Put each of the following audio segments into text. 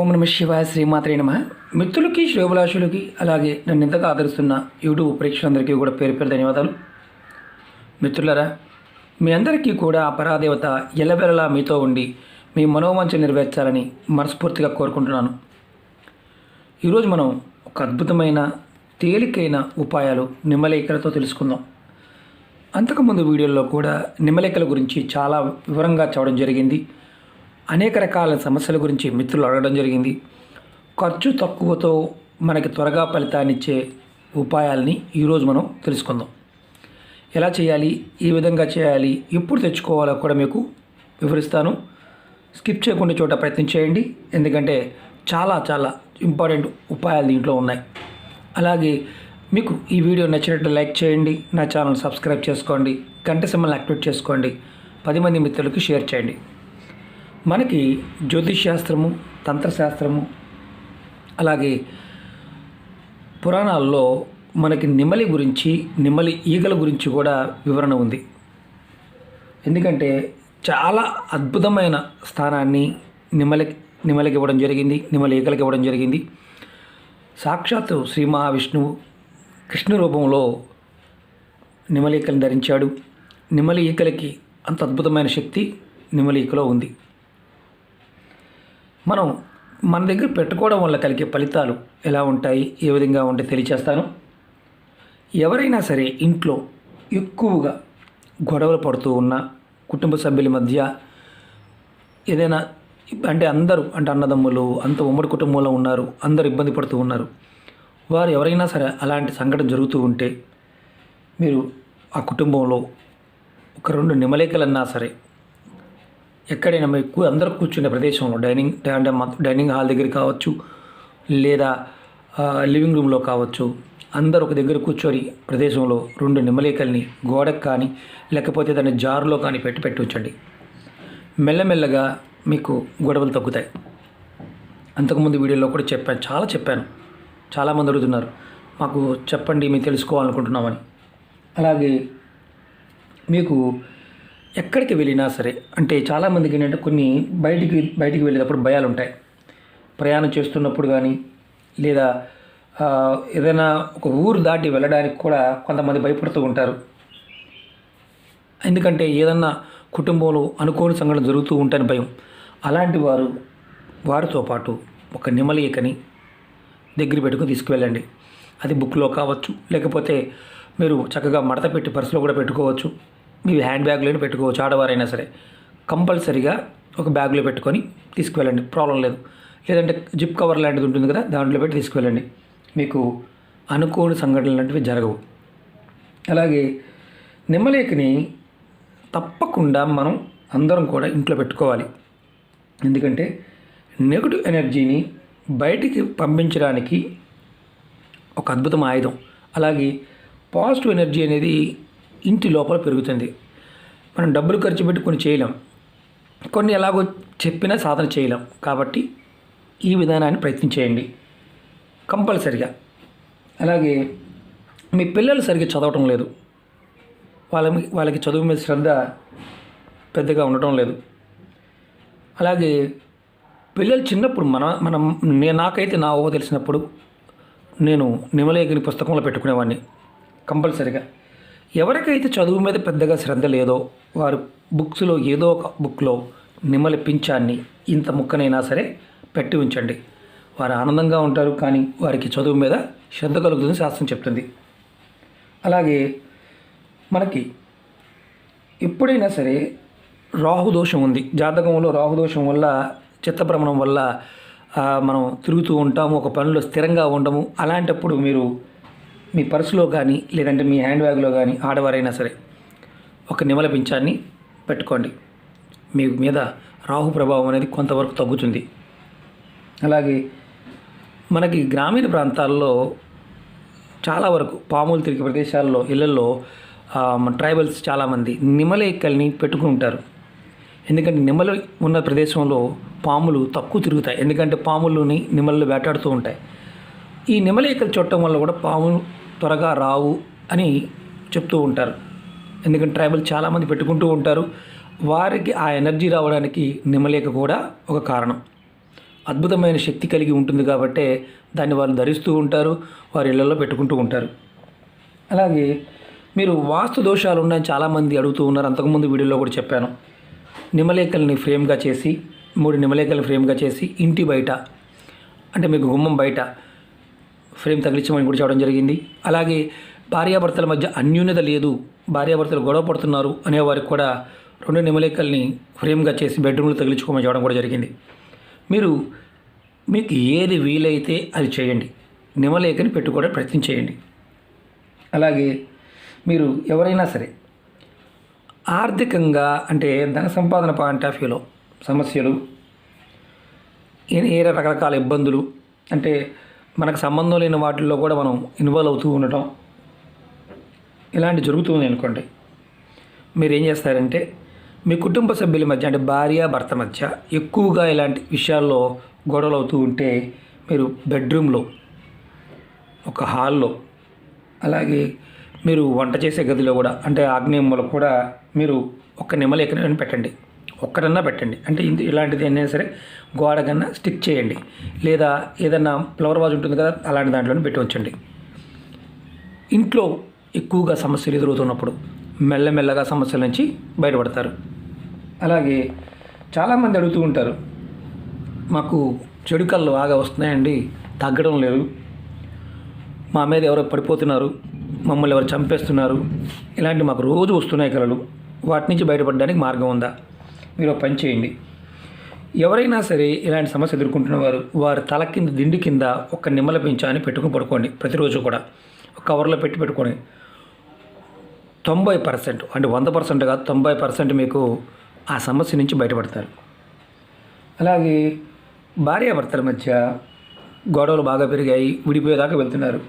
ఓం నమ శివాయ శ్రీమాత్రే నమ. మిత్రులకి శ్రేభిలాషులకి అలాగే నన్ను ఇంతగా ఆదరిస్తున్న యూట్యూబ్ ప్రేక్షకులందరికీ కూడా పేరు పేరు ధన్యవాదాలు. మిత్రులరా మీ అందరికీ కూడా ఆ పరాదేవత ఎల్లవెల్లలా మీతో ఉండి మీ మనోవంచ నెరవేర్చాలని మనస్ఫూర్తిగా కోరుకుంటున్నాను. ఈరోజు మనం ఒక అద్భుతమైన తేలికైన ఉపాయాలు నిమ్మలేఖలతో తెలుసుకుందాం. అంతకుముందు వీడియోలో కూడా నిమ్మలేఖల గురించి చాలా వివరంగా చెప్పడం జరిగింది. అనేక రకాల సమస్యల గురించి మిత్రులు అడగడం జరిగింది. ఖర్చు తక్కువతో మనకి త్వరగా ఫలితాన్నిచ్చే ఉపాయాలని ఈరోజు మనం తెలుసుకుందాం. ఎలా చేయాలి? ఏ విధంగా చేయాలి? ఎప్పుడు తెచ్చుకోవాలో కూడా మీకు వివరిస్తాను. స్కిప్ చేయకుండా చోట ప్రయత్నం చేయండి. ఎందుకంటే చాలా చాలా ఇంపార్టెంట్ ఉపాయాలు దీంట్లో ఉన్నాయి. అలాగే మీకు ఈ వీడియో నచ్చినట్టు లైక్ చేయండి. నా ఛానల్ సబ్స్క్రైబ్ చేసుకోండి. గంట సింబల్ యాక్టివేట్ చేసుకోండి. పది మంది మిత్రులకు షేర్ చేయండి. మనకి జ్యోతిష్ శాస్త్రము తంత్రశాస్త్రము అలాగే పురాణాల్లో మనకి నిమలి గురించి నిమలి ఈగల గురించి కూడా వివరణ ఉంది. ఎందుకంటే చాలా అద్భుతమైన స్థానాన్ని నిమలి నిమలికి ఇవ్వడం జరిగింది నిమలి ఈగలకి ఇవ్వడం జరిగింది. సాక్షాత్తు శ్రీ మహావిష్ణువు కృష్ణ రూపంలో నిమ్మలి ఈకలను ధరించాడు. నిమలి ఈకలకి అంత అద్భుతమైన శక్తి నిమలి ఈకలో ఉంది. మనం మన దగ్గర పెట్టుకోవడం వల్ల కలిగే ఫలితాలు ఎలా ఉంటాయి? ఏ విధంగా ఉంటే తెలియచేస్తాను. ఎవరైనా సరే ఇంట్లో ఎక్కువగా గొడవలు పడుతూ ఉన్న కుటుంబ సభ్యుల మధ్య ఏదైనా అంటే అందరూ అంటే అన్నదమ్ములు అంత ఉమ్మడి కుటుంబంలో ఉన్నారు అందరూ ఇబ్బంది పడుతూ ఉన్నారు. వారు ఎవరైనా సరే అలాంటి సంఘటన జరుగుతూ ఉంటే మీరు ఆ కుటుంబంలో ఒక రెండు నిమలేకలన్నా సరే ఎక్కడైనా మీకు అందరూ కూర్చునే ప్రదేశంలో డైనింగ్ అంటే డైనింగ్ హాల్ దగ్గర కావచ్చు లేదా లివింగ్ రూమ్లో కావచ్చు అందరూ ఒక దగ్గర కూర్చొని ప్రదేశంలో రెండు నిమ్మలేకల్ని గోడకు కానీ లేకపోతే దాన్ని జారులో కానీ పెట్టి పెట్టి ఉంచండి మెల్లమెల్లగా మీకు గొడవలు తగ్గుతాయి. అంతకుముందు వీడియోలో కూడా చెప్పాను చాలా చెప్పాను. చాలామంది అడుగుతున్నారు మాకు చెప్పండి మేము తెలుసుకోవాలనుకుంటున్నామని. అలాగే మీకు ఎక్కడికి వెళ్ళినా సరే అంటే చాలామందికి ఏంటంటే కొన్ని బయటికి బయటికి వెళ్ళేటప్పుడు భయాలు ఉంటాయి ప్రయాణం చేస్తున్నప్పుడు కానీ లేదా ఏదైనా ఒక ఊరు దాటి వెళ్ళడానికి కూడా కొంతమంది భయపడుతూ ఉంటారు. ఎందుకంటే ఏదన్నా కుటుంబంలో అనుకోని సంఘటన జరుగుతూ ఉంటాయని భయం. అలాంటి వారు వారితో పాటు ఒక నిమలీకని దగ్గర పెట్టుకుని తీసుకువెళ్ళండి. అది బుక్లో కావచ్చు లేకపోతే మీరు చక్కగా మడత పెట్టి పర్సులో కూడా పెట్టుకోవచ్చు. మీ హ్యాండ్ బ్యాగ్లోనే పెట్టుకోవచ్చు ఆడవారైనా సరే. కంపల్సరీగా ఒక బ్యాగ్లో పెట్టుకొని తీసుకువెళ్ళండి ప్రాబ్లం లేదు. లేదంటే జిప్ కవర్ లాంటిది ఉంటుంది కదా దాంట్లో పెట్టి తీసుకువెళ్ళండి. మీకు అనుకోని సంఘటనలు లాంటివి జరగవు. అలాగే నిమ్మలేకని తప్పకుండా మనం అందరం కూడా ఇంట్లో పెట్టుకోవాలి. ఎందుకంటే నెగటివ్ ఎనర్జీని బయటికి పంపించడానికి ఒక అద్భుతం ఆయుధం. అలాగే పాజిటివ్ ఎనర్జీ అనేది ఇంటి లోపల పెరుగుతుంది. మనం డబ్బులు ఖర్చు పెట్టి కొన్ని చేయలేం. కొన్ని ఎలాగో చెప్పినా సాధన చేయలేం. కాబట్టి ఈ విధానాన్ని ప్రయత్నించేయండి కంపల్సరిగా. అలాగే మీ పిల్లలు సరిగ్గా చదవటం లేదు. వాళ్ళ వాళ్ళకి చదువు మీద శ్రద్ధ పెద్దగా ఉండటం లేదు. అలాగే పిల్లలు చిన్నప్పుడు మన మనం నేను నాకైతే నా ఊహ తెలిసినప్పుడు నేను నిమలేగిరి పుస్తకంలో పెట్టుకునేవాడిని. కంపల్సరిగా. ఎవరికైతే చదువు మీద పెద్దగా శ్రద్ధ లేదో వారు బుక్స్లో ఏదో ఒక బుక్లో నిమ్మల పింఛాన్ని ఇంత ముక్కనైనా సరే పెట్టి ఉంచండి. వారు ఆనందంగా ఉంటారు కానీ వారికి చదువు మీద శ్రద్ధ కలుగుతుంది శాస్త్రం చెప్తుంది. అలాగే మనకి ఎప్పుడైనా సరే రాహుదోషం ఉంది. జాతకంలో రాహుదోషం వల్ల చిత్తభ్రమణం వల్ల మనం తిరుగుతూ ఉంటాము ఒక పనిలో స్థిరంగా ఉండము అలాంటప్పుడు మీరు మీ పర్సులో కానీ లేదంటే మీ హ్యాండ్ బ్యాగ్లో కానీ ఆడవారైనా సరే ఒక నిమల పింఛాన్ని పెట్టుకోండి. మీ మీద రాహు ప్రభావం అనేది కొంతవరకు తగ్గుతుంది. అలాగే మనకి గ్రామీణ ప్రాంతాల్లో చాలా వరకు పాములు తిరిగే ప్రదేశాల్లో ఇళ్ళలో ట్రైబల్స్ చాలామంది నిమలేకల్ని పెట్టుకుని ఉంటారు ఎందుకంటే నిమ్మలు ఉన్న ప్రదేశంలో పాములు తక్కువ తిరుగుతాయి. ఎందుకంటే పాములని నిమ్మలు వేటాడుతూ ఉంటాయి. ఈ నిమలేకలు చూడటం వల్ల కూడా పాములు త్వరగా రావు అని చెప్తూ ఉంటారు. ఎందుకంటే ట్రైబల్ చాలామంది పెట్టుకుంటూ ఉంటారు. వారికి ఆ ఎనర్జీ రావడానికి నిమ్మలేక కూడా ఒక కారణం. అద్భుతమైన శక్తి కలిగి ఉంటుంది కాబట్టే దాన్ని వాళ్ళు ధరిస్తూ ఉంటారు. వారి ఇళ్ళలో పెట్టుకుంటూ ఉంటారు. అలాగే మీరు వాస్తు దోషాలు ఉన్నాయని చాలామంది అడుగుతూ ఉన్నారు. అంతకుముందు వీడియోలో కూడా చెప్పాను. నిమలేకల్ని ఫ్రేమ్గా చేసి మూడు నిమలేకల్ని ఫ్రేమ్గా చేసి ఇంటి బయట అంటే మీకు గుమ్మం బయట ఫ్రేమ్ తగిలించమని కూడా చెప్పడం జరిగింది. అలాగే భార్యాభర్తల మధ్య అన్యూన్యత లేదు భార్యాభర్తలు గొడవ పడుతున్నారు అనేవారికి కూడా రెండు నిమలేకల్ని ఫ్రేమ్గా చేసి బెడ్రూమ్లో తగిలించుకోమని చెప్పడం కూడా జరిగింది. మీరు మీకు ఏది వీలైతే అది చేయండి. నిమలేకని పెట్టుకోవడం ప్రయత్నం చేయండి. అలాగే మీరు ఎవరైనా సరే ఆర్థికంగా అంటే ధన సంపాదన పాయింట్ ఆఫ్ వ్యూలో సమస్యలు ఏ ఏ రకరకాల ఇబ్బందులు అంటే మనకు సంబంధం లేని వాటిల్లో కూడా మనం ఇన్వాల్వ్ అవుతూ ఉండటం ఇలాంటి జరుగుతుంది అనుకోండి. మీరు ఏం చేస్తారంటే మీ కుటుంబ సభ్యుల మధ్య అంటే భార్య భర్త మధ్య ఎక్కువగా ఇలాంటి విషయాల్లో గొడవలు అవుతూ ఉంటే మీరు బెడ్రూమ్లో ఒక హాల్లో అలాగే మీరు వంట చేసే గదిలో కూడా అంటే ఆగ్నేయంలో కూడా మీరు ఒక నిమ్మలు పెట్టండి. ఒక్కటన్నా పెట్టండి. అంటే ఇందు ఇలాంటిది అయినా సరే గోడ కన్నా స్టిక్ చేయండి. లేదా ఏదన్నా ఫ్లవర్ వాజ్ ఉంటుంది కదా అలాంటి దాంట్లోనే పెట్టి ఉంచండి ఇంట్లో ఎక్కువగా సమస్యలు ఎదురవుతున్నప్పుడు మెల్లమెల్లగా సమస్యల నుంచి బయటపడతారు. అలాగే చాలామంది అడుగుతూ ఉంటారు మాకు చెడు కళ్ళు బాగా వస్తున్నాయండి తగ్గడం లేదు. మా మీద ఎవరో పడిపోతున్నారు మమ్మల్ని ఎవరు చంపేస్తున్నారు ఇలాంటి మాకు రోజు వస్తున్నాయి కళలు వాటి నుంచి బయటపడడానికి మార్గం ఉందా? మీరు పని చేయండి. ఎవరైనా సరే ఇలాంటి సమస్య ఎదుర్కొంటున్న వారు వారి తల కింద దిండి కింద ఒక నిమ్మల పెంచా అని పెట్టుకుని పడుకోండి ప్రతిరోజు కూడా. ఒక కవర్లో పెట్టి పెట్టుకొని తొంభై పర్సెంట్ అంటే వంద పర్సెంట్ కాదు తొంభై పర్సెంట్ మీకు ఆ సమస్య నుంచి బయటపడతారు. అలాగే భార్యాభర్తల మధ్య గొడవలు బాగా పెరిగాయి విడిపోయేదాకా వెళ్తున్నారు.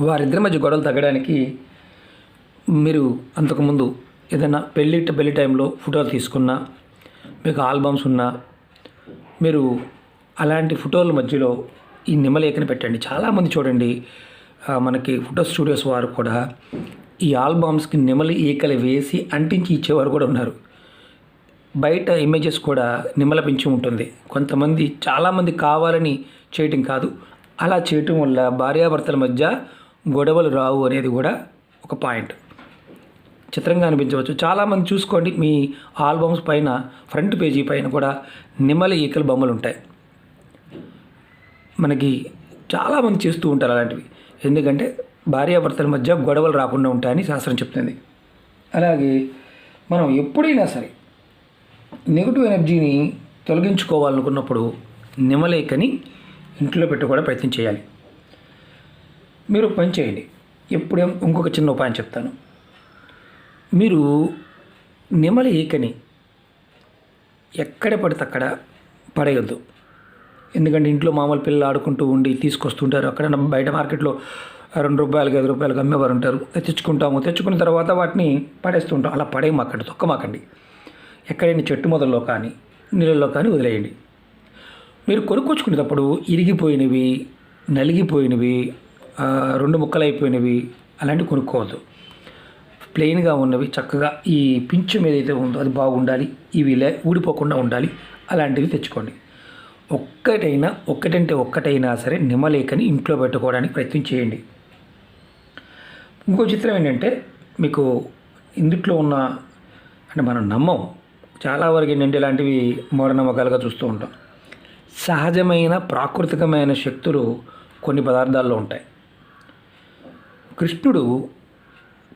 వారిద్దరి మధ్య గొడవలు తగ్గడానికి మీరు అంతకుముందు ఏదైనా పెళ్ళి పెళ్ళి టైంలో ఫోటోలు తీసుకున్నా మీకు ఆల్బమ్స్ ఉన్నా మీరు అలాంటి ఫోటోల మధ్యలో ఈ నిమ్మలేఖని పెట్టండి. చాలామంది చూడండి మనకి ఫోటో స్టూడియోస్ వారు కూడా ఈ ఆల్బమ్స్కి నిమ్మలి ఈకలు వేసి అంటించి ఇచ్చేవారు కూడా ఉన్నారు. బయట ఇమేజెస్ కూడా నిమ్మల పెంచి ఉంటుంది. కొంతమంది చాలామంది కావాలని చేయటం కాదు. అలా చేయటం వల్ల భార్యాభర్తల మధ్య గొడవలు రావు అనేది కూడా ఒక పాయింట్. చిత్రంగా అనిపించవచ్చు. చాలామంది చూసుకోండి మీ ఆల్బమ్స్ పైన ఫ్రంట్ పేజీ పైన కూడా నిమ్మల ఈకల బొమ్మలు ఉంటాయి. మనకి చాలామంది చేస్తూ ఉంటారు అలాంటివి. ఎందుకంటే భార్యాభర్తల మధ్య గొడవలు రాకుండా ఉంటాయని శాస్త్రం చెప్తుంది. అలాగే మనం ఎప్పుడైనా సరే నెగిటివ్ ఎనర్జీని తొలగించుకోవాలనుకున్నప్పుడు నిమ్మలేకని ఇంట్లో పెట్టుకోవడం ప్రయత్నం చేయాలి. మీరు పని చేయండి. ఎప్పుడే ఇంకొక చిన్న ఉపాయం చెప్తాను. మీరు నెమలి ఈకని ఎక్కడ పడితే అక్కడ పడేయొద్దు. ఎందుకంటే ఇంట్లో మామూలు పిల్లలు ఆడుకుంటూ ఉండి తీసుకొస్తుంటారు. అక్కడ బయట మార్కెట్లో రెండు రూపాయలకి ఐదు రూపాయలకి అమ్మేవారు ఉంటారు తెచ్చుకుంటాము. తెచ్చుకున్న తర్వాత వాటిని పడేస్తుంటాం. అలా పడేయమాకండి తొక్కమాకండి. ఎక్కడైనా చెట్టు మొదల్లో కానీ నీళ్ళల్లో కానీ వదిలేయండి. మీరు కొనుక్కొచ్చుకునేటప్పుడు ఇరిగిపోయినవి నలిగిపోయినవి రెండు ముక్కలు అయిపోయినవి అలాంటివి కొనుక్కోవద్దు. ప్లెయిన్గా ఉన్నవి చక్కగా ఈ పింఛం ఏదైతే ఉందో అది బాగుండాలి ఇవి లే ఊడిపోకుండా ఉండాలి అలాంటివి తెచ్చుకోండి. ఒక్కటైనా ఒక్కటంటే ఒక్కటైనా సరే నిమ్మలేకని ఇంట్లో పెట్టుకోవడానికి ప్రయత్నం చేయండి. ఇంకో చిత్రం ఏంటంటే మీకు ఇందుట్లో ఉన్న అంటే మనం నమ్మం చాలా వరకు ఏంటంటే ఇలాంటివి మూఢనమ్మకాలుగా చూస్తూ ఉంటాం. సహజమైన ప్రాకృతికమైన శక్తులు కొన్ని పదార్థాల్లో ఉంటాయి. కృష్ణుడు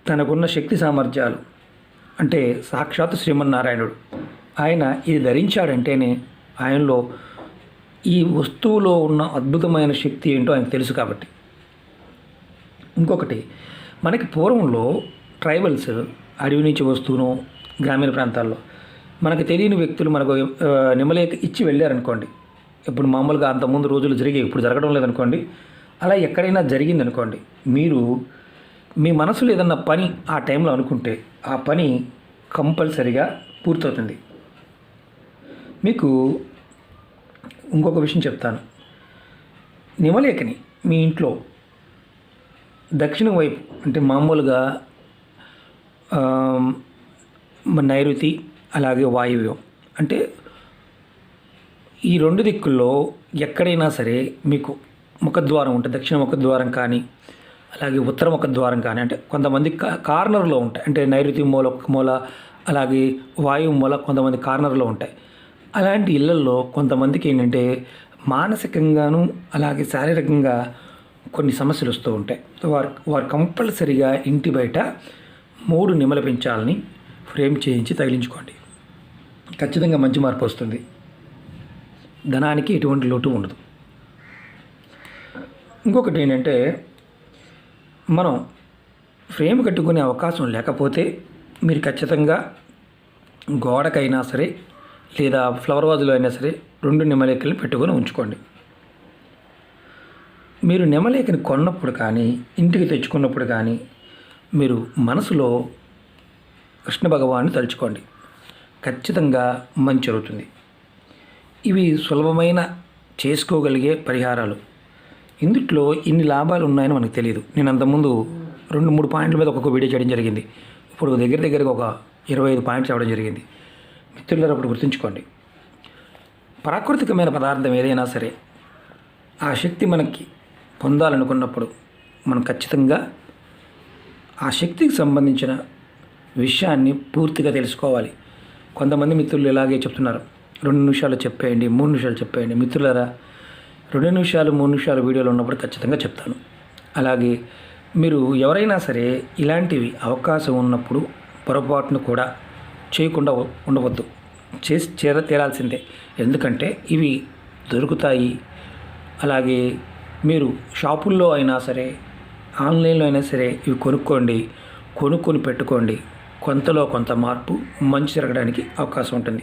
తనకున్న శక్తి సామర్థ్యాలు అంటే సాక్షాత్ శ్రీమన్నారాయణుడు. ఆయన ఇది ధరించాడంటేనే ఆయనలో ఈ వస్తువులో ఉన్న అద్భుతమైన శక్తి ఏంటో ఆయనకు తెలుసు కాబట్టి. ఇంకొకటి మనకి పూర్వంలో ట్రైబల్స్ అడవి నుంచి వస్తువును గ్రామీణ ప్రాంతాల్లో మనకు తెలియని వ్యక్తులు మనకు ఆ, నిమ్మలేక ఇచ్చి వెళ్ళారనుకోండి. ఇప్పుడు మామూలుగా అంతకుముందు రోజులు జరిగాయి ఇప్పుడు జరగడం లేదనుకోండి. అలా ఎక్కడైనా జరిగిందనుకోండి మీరు మీ మనసులో ఏదన్నా పని ఆ టైంలో అనుకుంటే ఆ పని కంపల్సరిగా పూర్తవుతుంది. మీకు ఇంకొక విషయం చెప్తాను. నిమలేఖని మీ ఇంట్లో దక్షిణం వైపు అంటే మామూలుగా నైరుతి అలాగే వాయువ్యం అంటే ఈ రెండు దిక్కుల్లో ఎక్కడైనా సరే మీకు ముఖద్వారం ఉంటుంది దక్షిణ ముఖద్వారం కానీ అలాగే ఉత్తర ముఖద్వారం కానీ అంటే కొంతమంది కా- కార్నర్లో ఉంటాయి. అంటే నైరుతి మూల మూల అలాగే వాయువు మూల కొంతమంది కార్నర్లో ఉంటాయి. అలాంటి ఇళ్ళలో కొంతమందికి ఏంటంటే మానసికంగాను అలాగే శారీరకంగా కొన్ని సమస్యలు వస్తూ ఉంటాయి. వారు వారు కంపల్సరిగా ఇంటి బయట మూడు నిమ్మలు పెంచాలని ఫ్రేమ్ చేయించి తగిలించుకోండి. ఖచ్చితంగా మంచి మార్పు వస్తుంది. ధనానికి ఎటువంటి లోటు ఉండదు. ఇంకొకటి ఏంటంటే మనం ఫ్రేమ్ కట్టుకునే అవకాశం లేకపోతే మీరు ఖచ్చితంగా గోడకైనా సరే లేదా ఫ్లవర్ వాజ్లో అయినా సరే రెండు నిమ్మలేకలు పెట్టుకొని ఉంచుకోండి. మీరు నెమలేకని కొన్నప్పుడు కానీ ఇంటికి తెచ్చుకున్నప్పుడు కానీ మీరు మనసులో కృష్ణ భగవాన్ని తలుచుకోండి. ఖచ్చితంగా మంచి జరుగుతుంది. ఇవి సులభమైన చేసుకోగలిగే పరిహారాలు. ఇందుట్లో ఇన్ని లాభాలు ఉన్నాయని మనకు తెలియదు నేను అంతకుముందు రెండు మూడు పాయింట్ల మీద ఒక్కొక్క వీడియో చేయడం జరిగింది. ఇప్పుడు దగ్గర దగ్గరగా ఒక ఇరవై ఐదు పాయింట్స్ అవ్వడం జరిగింది. మిత్రులారు అప్పుడు గుర్తుంచుకోండి. ప్రాకృతికమైన పదార్థం ఏదైనా సరే ఆ శక్తి మనకి పొందాలనుకున్నప్పుడు మనం ఖచ్చితంగా ఆ శక్తికి సంబంధించిన విషయాన్ని పూర్తిగా తెలుసుకోవాలి. కొంతమంది మిత్రులు ఇలాగే చెప్తున్నారు. రెండు నిమిషాలు చెప్పేయండి మూడు నిమిషాలు చెప్పేయండి. మిత్రులారా రెండు నిమిషాలు మూడు నిమిషాలు వీడియోలు ఉన్నప్పుడు ఖచ్చితంగా చెప్తాను. అలాగే మీరు ఎవరైనా సరే ఇలాంటివి అవకాశం ఉన్నప్పుడు పొరపాటును కూడా చేయకుండా ఉండవద్దు. చేసి చేర తీరాల్సిందే ఎందుకంటే ఇవి దొరుకుతాయి. అలాగే మీరు షాపుల్లో అయినా సరే ఆన్లైన్లో అయినా సరే ఇవి కొనుక్కోండి. కొనుక్కొని పెట్టుకోండి. కొంతలో కొంత మార్పు మంచి జరగడానికి అవకాశం ఉంటుంది.